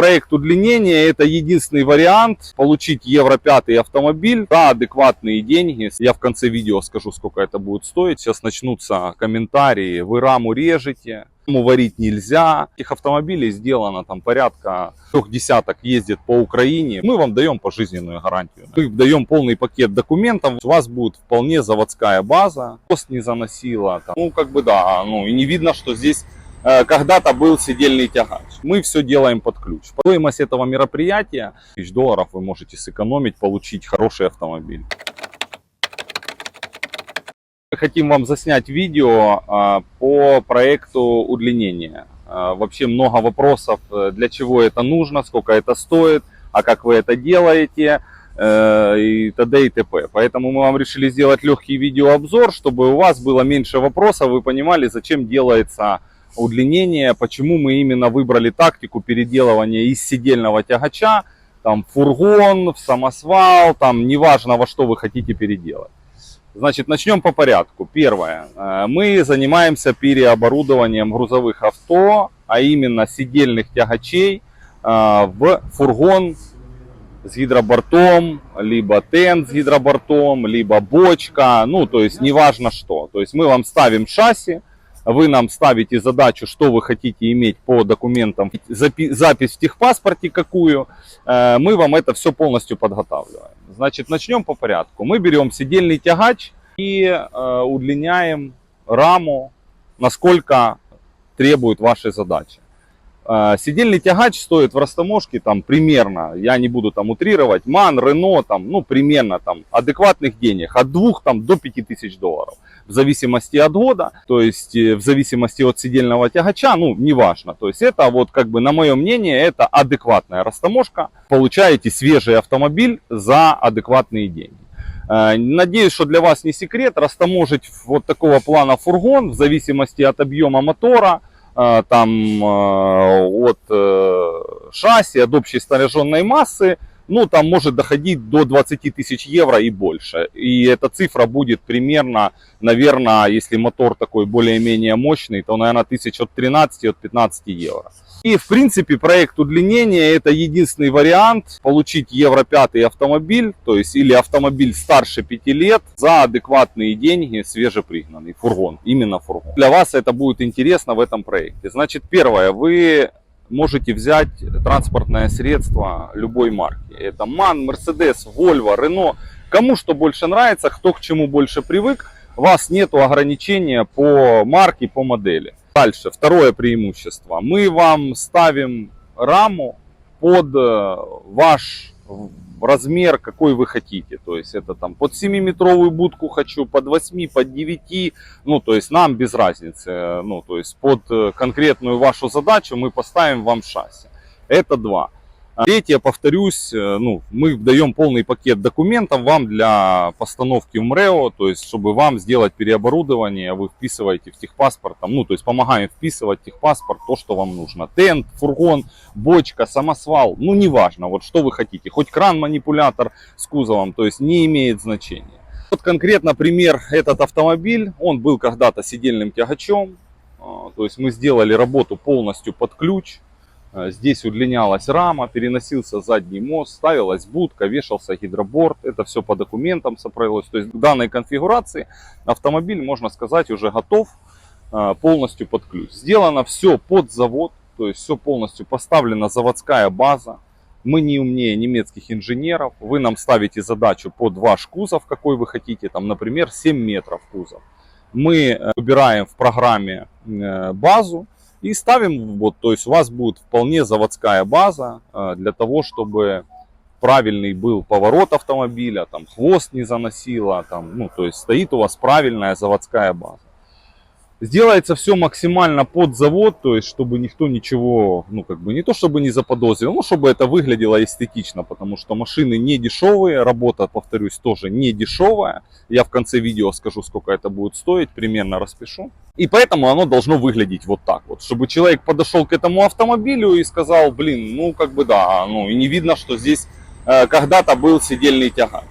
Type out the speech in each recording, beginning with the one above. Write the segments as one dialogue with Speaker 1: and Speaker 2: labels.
Speaker 1: Проект удлинения это единственный вариант получить Евро 5 автомобиль за адекватные деньги. Я в конце видео скажу, сколько это будет стоить. Сейчас начнутся комментарии. Вы раму режете, раму варить нельзя. Этих автомобилей сделано там порядка трех десяток ездит по Украине. Мы вам даем пожизненную гарантию. Мы даем полный пакет документов. У вас будет вполне заводская база. Пост не заносила. Там. Ну, как бы да, ну и не видно, что здесь когда-то был сидельный тягач. Мы все делаем под ключ. Стоимость этого мероприятия тысяч долларов вы можете сэкономить, получить хороший автомобиль. Хотим вам заснять видео а, по проекту удлинения. А, Вообще много вопросов, э, для чего это нужно, сколько это стоит, а как вы это делаете э, и т.д. и т.п. Поэтому мы вам решили сделать легкий видеообзор, чтобы у вас было меньше вопросов, вы понимали, зачем делается удлинение, почему мы именно выбрали тактику переделывания из сидельного тягача, там фургон, в самосвал, там неважно во что вы хотите переделать. Значит, начнем по порядку. Первое. Э, Мы занимаемся переоборудованием грузовых авто, а именно сидельных тягачей э, в фургон с гидробортом, либо тент с гидробортом, либо бочка, ну, то есть неважно что. То есть мы вам ставим шасси, вы нам ставите задачу, что вы хотите иметь по документам, запи- запись в техпаспорте какую, э, мы вам это все полностью подготавливаем. Значит, начнем по порядку. Мы берем сидельный тягач и э, удлиняем раму, насколько требует вашей задачи. Э, Сидельный тягач стоит в растаможке там примерно, я не буду там утрировать, МАН, Рено, там, ну примерно там адекватных денег, от 2 там, до 5 тысяч долларов. В зависимости от года, то есть э, в зависимости от сидельного тягача, ну неважно. То есть это вот как бы на мое мнение, это адекватная растаможка. Получаете свежий автомобиль за адекватные деньги. Э, Надеюсь, что для вас не секрет, растаможить вот такого плана фургон в зависимости от объема мотора, там э, от э, шасси, от общей снаряженной массы, ну там может доходить до 20 тысяч евро и больше. И эта цифра будет примерно, наверное, если мотор такой более-менее мощный, то, наверное, тысяч от 13 от 15 евро. И, в принципе, проект удлинения это единственный вариант получить Евро 5 автомобиль, то есть или автомобиль старше 5 лет за адекватные деньги, свежепригнанный фургон, именно фургон. Для вас это будет интересно в этом проекте. Значит, первое, вы можете взять транспортное средство любой марки. Это MAN, Mercedes, Volvo, Renault. Кому что больше нравится, кто к чему больше привык, у вас нет ограничения по марке, по модели. Дальше, второе преимущество. Мы вам ставим раму под э, ваш размер, какой вы хотите. То есть это там под 7-метровую будку хочу, под 8, под 9. Ну, то есть нам без разницы. Ну, то есть под э, конкретную вашу задачу мы поставим вам шасси. Это два. Третье, повторюсь, э, ну, мы даем полный пакет документов вам для постановки в МРЭО, то есть, чтобы вам сделать переоборудование, вы вписываете в техпаспорт, там, ну, то есть, помогаем вписывать в техпаспорт то, что вам нужно. Тент, фургон, бочка, самосвал, ну, неважно, вот что вы хотите, хоть кран-манипулятор с кузовом, то есть, не имеет значения. Вот конкретно пример, этот автомобиль, он был когда-то сидельным тягачом, а, то есть, мы сделали работу полностью под ключ, Здесь удлинялась рама, переносился задний мост, ставилась будка, вешался гидроборд. Это все по документам сопролилось. То есть в данной конфигурации автомобиль, можно сказать, уже готов э, полностью под ключ. Сделано все под завод, то есть все полностью поставлена заводская база. Мы не умнее немецких инженеров. Вы нам ставите задачу под ваш кузов, какой вы хотите. Там, например, 7 метров кузов. Мы э, выбираем в программе э, базу, и ставим, вот, то есть у вас будет вполне заводская база э, для того, чтобы правильный был поворот автомобиля, там хвост не заносило, там, ну, то есть стоит у вас правильная заводская база. Сделается все максимально под завод, то есть чтобы никто ничего, ну как бы не то чтобы не заподозрил, но чтобы это выглядело эстетично, потому что машины не дешевые, работа, повторюсь, тоже не дешевая. Я в конце видео скажу, сколько это будет стоить, примерно распишу. И поэтому оно должно выглядеть вот так вот, чтобы человек подошел к этому автомобилю и сказал, блин, ну как бы да, ну и не видно, что здесь э, когда-то был сидельный тягач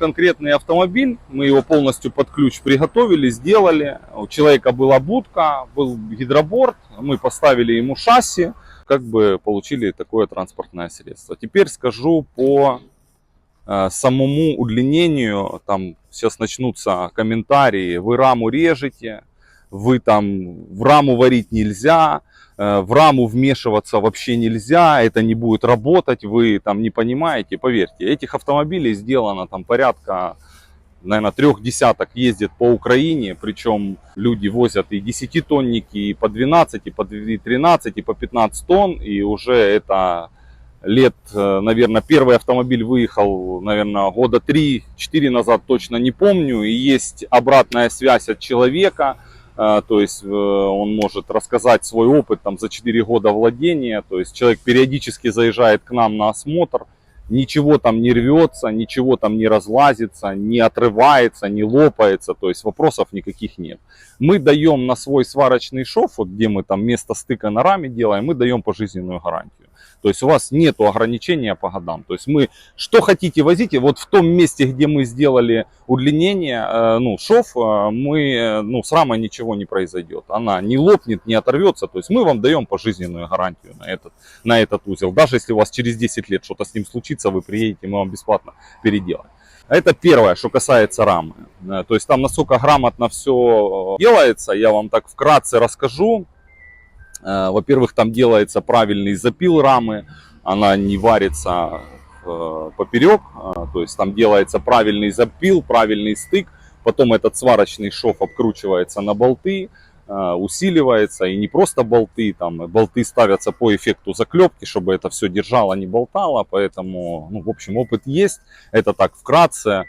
Speaker 1: конкретный автомобиль, мы его полностью под ключ приготовили, сделали. У человека была будка, был гидроборд, мы поставили ему шасси, как бы получили такое транспортное средство. Теперь скажу по э, самому удлинению. Там сейчас начнутся комментарии. Вы раму режете, вы там в раму варить нельзя, в раму вмешиваться вообще нельзя, это не будет работать, вы там не понимаете. Поверьте, этих автомобилей сделано там порядка наверное, трех десяток ездит по Украине, причем люди возят и 10-тонники, и по 12, и по 13, и по 15 тонн, и уже это лет, э, наверное, первый автомобиль выехал, наверное, года 3-4 назад, точно не помню, и есть обратная связь от человека, э, то есть он может рассказать свой опыт там за 4 года владения, то есть человек периодически заезжает к нам на осмотр, ничего там не рвется, ничего там не разлазится, не отрывается, не лопается, то есть вопросов никаких нет. Мы даем на свой сварочный шов, вот где мы там место стыка на раме делаем, мы даем пожизненную гарантию. То есть у вас нет ограничения по годам. То есть мы что хотите возите, вот в том месте, где мы сделали удлинение, э, ну, шов, э, мы, э, ну, с рамой ничего не произойдет. Она не лопнет, не оторвется. То есть мы вам даем пожизненную гарантию на этот, на этот узел. Даже если у вас через 10 лет что-то с ним случится, вы приедете, мы вам бесплатно переделаем. Это первое, что касается рамы. То есть там насколько грамотно все делается, я вам так вкратце расскажу. Э, во-первых, там делается правильный запил рамы, она не варится э, поперек, э, то есть там делается правильный запил, правильный стык, потом этот сварочный шов обкручивается на болты, усиливается, и не просто болты, там болты ставятся по эффекту заклепки, чтобы это все держало, не болтало, поэтому, ну, в общем, опыт есть, это так вкратце,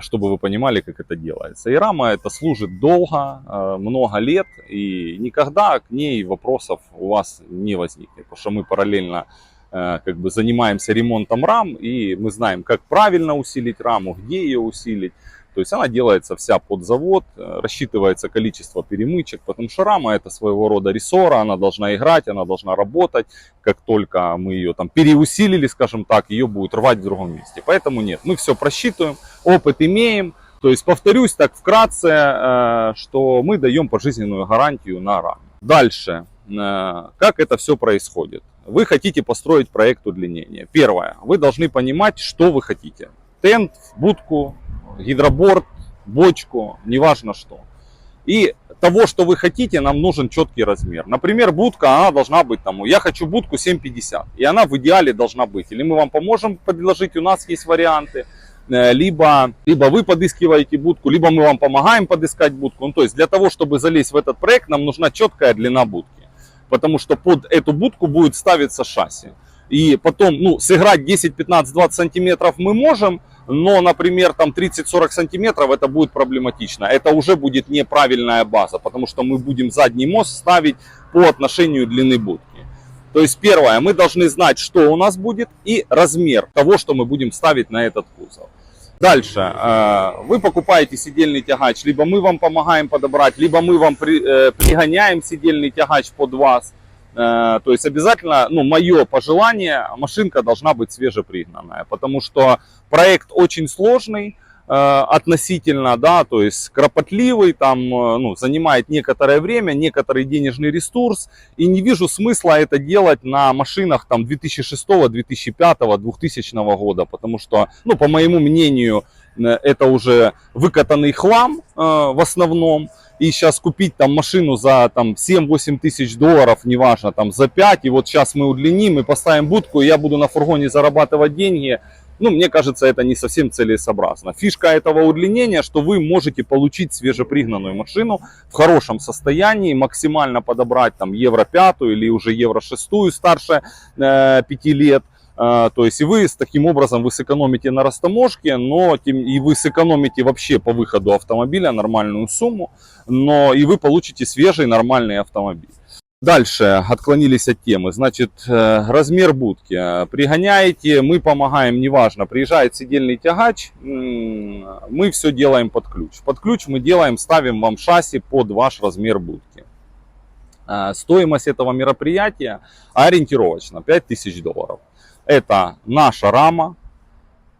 Speaker 1: чтобы вы понимали, как это делается. И рама это служит долго, э, много лет, и никогда к ней вопросов у вас не возникнет, потому что мы параллельно э, как бы занимаемся ремонтом рам, и мы знаем, как правильно усилить раму, где ее усилить. То есть она делается вся под завод, рассчитывается количество перемычек, потому что рама это своего рода рессора, она должна играть, она должна работать. Как только мы ее там переусилили, скажем так, ее будет рвать в другом месте. Поэтому нет, мы все просчитываем, опыт имеем. То есть повторюсь так вкратце, э, что мы даем пожизненную гарантию на раме. Дальше, э, как это все происходит? Вы хотите построить проект удлинения. Первое, вы должны понимать, что вы хотите. Тент, будку, гидроборд, бочку, неважно что. И того, что вы хотите, нам нужен четкий размер. Например, будка, она должна быть тому. Я хочу будку 7,50. И она в идеале должна быть. Или мы вам поможем предложить, у нас есть варианты. Э, либо, либо вы подыскиваете будку, либо мы вам помогаем подыскать будку. Ну, то есть для того, чтобы залезть в этот проект, нам нужна четкая длина будки. Потому что под эту будку будет ставиться шасси. И потом, ну, сыграть 10, 15, 20 сантиметров мы можем, но, например, там 30-40 сантиметров это будет проблематично. Это уже будет неправильная база, потому что мы будем задний мост ставить по отношению длины будки. То есть первое, мы должны знать, что у нас будет и размер того, что мы будем ставить на этот кузов. Дальше, э, вы покупаете сидельный тягач, либо мы вам помогаем подобрать, либо мы вам э, пригоняем сидельный тягач под вас. Э, то есть обязательно, ну, мое пожелание, машинка должна быть свежепригнанная, потому что проект очень сложный, Э, относительно, да, то есть кропотливый, там, э, ну, занимает некоторое время, некоторый денежный ресурс, и не вижу смысла это делать на машинах там 2006, 2005, 2000 года, потому что, ну, по моему мнению, это уже выкатанный хлам э, в основном, и сейчас купить там машину за там 7-8 тысяч долларов, неважно, там за 5, и вот сейчас мы удлиним и поставим будку, и я буду на фургоне зарабатывать деньги, ну, мне кажется, это не совсем целесообразно. Фишка этого удлинения, что вы можете получить свежепригнанную машину в хорошем состоянии, максимально подобрать там евро пятую или уже евро шестую старше э, 5 лет. Э, то есть и вы с таким образом вы сэкономите на растаможке, но тем, и вы сэкономите вообще по выходу автомобиля нормальную сумму, но и вы получите свежий нормальный автомобиль. Дальше отклонились от темы. Значит, э, размер будки. Пригоняете, мы помогаем, неважно, приезжает сидельный тягач, мы все делаем под ключ. Под ключ мы делаем, ставим вам шасси под ваш размер будки. Э, стоимость этого мероприятия ориентировочно 5000 долларов. Это наша рама,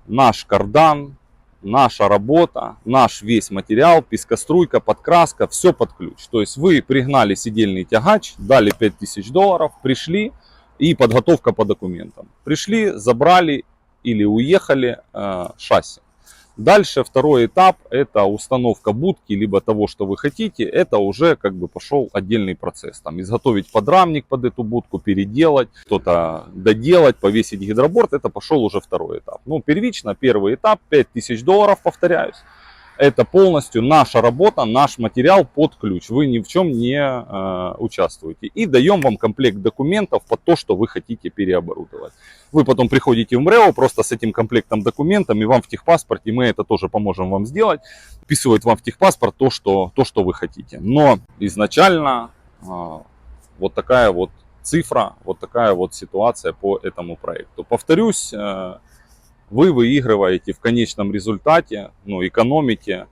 Speaker 1: наш кардан, наша работа, наш весь материал, пескоструйка, подкраска, все под ключ. То есть вы пригнали сидельный тягач, дали 5000 долларов, пришли, и подготовка по документам. Пришли, забрали или уехали э, шасси. Дальше второй этап это установка будки, либо того, что вы хотите. Это уже как бы пошел отдельный процесс. Там изготовить подрамник под эту будку, переделать, что-то доделать, повесить гидроборд. Это пошел уже второй этап. Ну, первично, первый этап, 5000 долларов, повторяюсь. Это полностью наша работа, наш материал под ключ. Вы ни в чем не э, участвуете. И даем вам комплект документов под то, что вы хотите переоборудовать. Вы потом приходите в МРЭО просто с этим комплектом документов, и вам в техпаспорте, мы это тоже поможем вам сделать, вписывает вам в техпаспорт то, что, то, что вы хотите. Но изначально э, вот такая вот цифра, вот такая вот ситуация по этому проекту. Повторюсь, э, вы выигрываете в конечном результате, ну, экономите.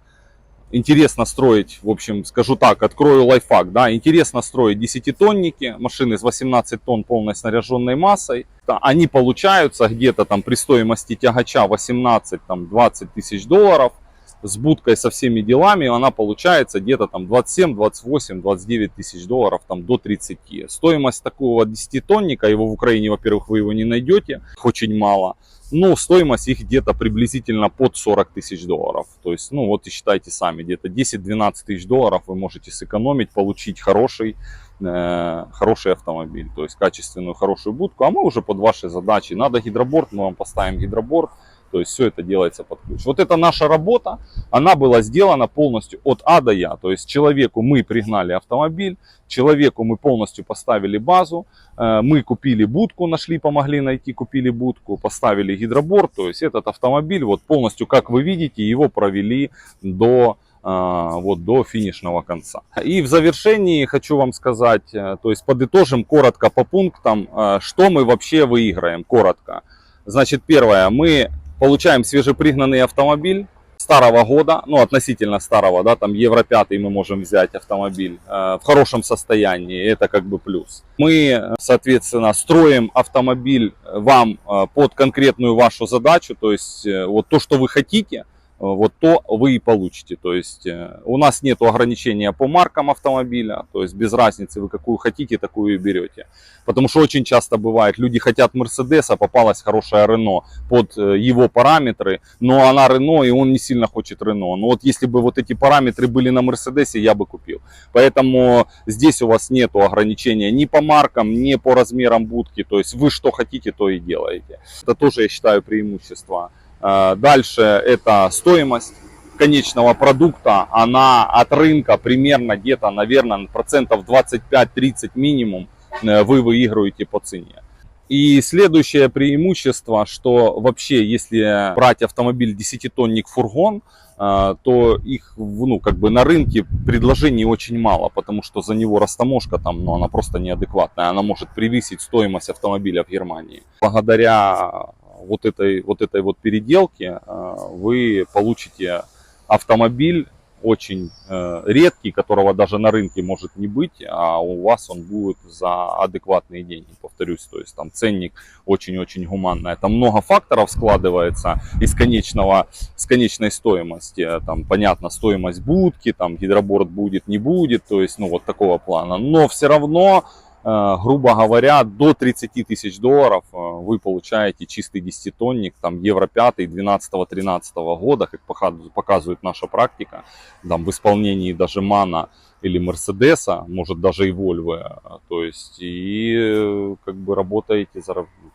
Speaker 1: Интересно строить, в общем, скажу так, открою лайфхак, да, интересно строить 10-тонники, машины с 18 тонн полной снаряженной массой. Они получаются где-то там при стоимости тягача 18-20 тысяч долларов – с будкой, со всеми делами, она получается где-то там 27, 28, 29 тысяч долларов, там до 30. Стоимость такого 10-тонника, его в Украине, во-первых, вы его не найдете, очень мало. Ну, стоимость их где-то приблизительно под 40 тысяч долларов. То есть, ну, вот и считайте сами, где-то 10-12 тысяч долларов вы можете сэкономить, получить хороший, э, хороший автомобиль. То есть, качественную, хорошую будку. А мы уже под ваши задачи. Надо гидроборд, мы вам поставим гидроборд. То есть все это делается под ключ. Вот это наша работа, она была сделана полностью от А до Я. То есть человеку мы пригнали автомобиль, человеку мы полностью поставили базу, э, мы купили будку, нашли, помогли найти, купили будку, поставили гидробор. То есть этот автомобиль вот полностью, как вы видите, его провели до э, вот до финишного конца. И в завершении хочу вам сказать, э, то есть подытожим коротко по пунктам, что мы вообще выиграем, коротко. Значит, первое, мы получаем свежепригнанный автомобиль старого года, ну относительно старого, да, там Евро 5 мы можем взять автомобиль э, в хорошем состоянии, это как бы плюс. Мы, соответственно, строим автомобиль вам э, под конкретную вашу задачу, то есть э, вот то, что вы хотите – вот то вы и получите. То есть э, у нас нет ограничения по маркам автомобиля, то есть без разницы вы какую хотите, такую и берете. Потому что очень часто бывает, люди хотят Мерседеса, попалась хорошая Рено под э, его параметры, но она Рено и он не сильно хочет Рено. Но вот если бы вот эти параметры были на Мерседесе, я бы купил. Поэтому здесь у вас нет ограничения ни по маркам, ни по размерам будки. То есть вы что хотите, то и делаете. Это тоже я считаю преимущество. Э, дальше это стоимость конечного продукта, она от рынка примерно где-то, наверное, процентов 25-30 минимум э, вы выигрываете по цене. И следующее преимущество, что вообще, если брать автомобиль 10-тонник фургон, э, то их ну, как бы на рынке предложений очень мало, потому что за него растаможка там, ну, она просто неадекватная, она может превысить стоимость автомобиля в Германии. Благодаря вот этой вот, этой вот переделки э, вы получите автомобиль очень э, редкий, которого даже на рынке может не быть, а у вас он будет за адекватные деньги, повторюсь, то есть там ценник очень-очень гуманный. Там много факторов складывается из конечного, с конечной стоимости, там понятно, стоимость будки, там гидроборд будет, не будет, то есть ну вот такого плана, но все равно грубо говоря, до 30 тысяч долларов э, вы получаете чистый 10-тонник, там Евро 5 12-13 года, как показывает наша практика, там в исполнении даже Мана или Мерседеса, может даже и Вольво, то есть и э, как бы работаете,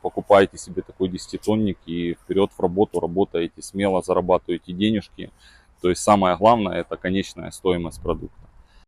Speaker 1: покупаете себе такой 10-тонник и вперед в работу работаете, смело зарабатываете денежки, то есть самое главное это конечная стоимость продукта.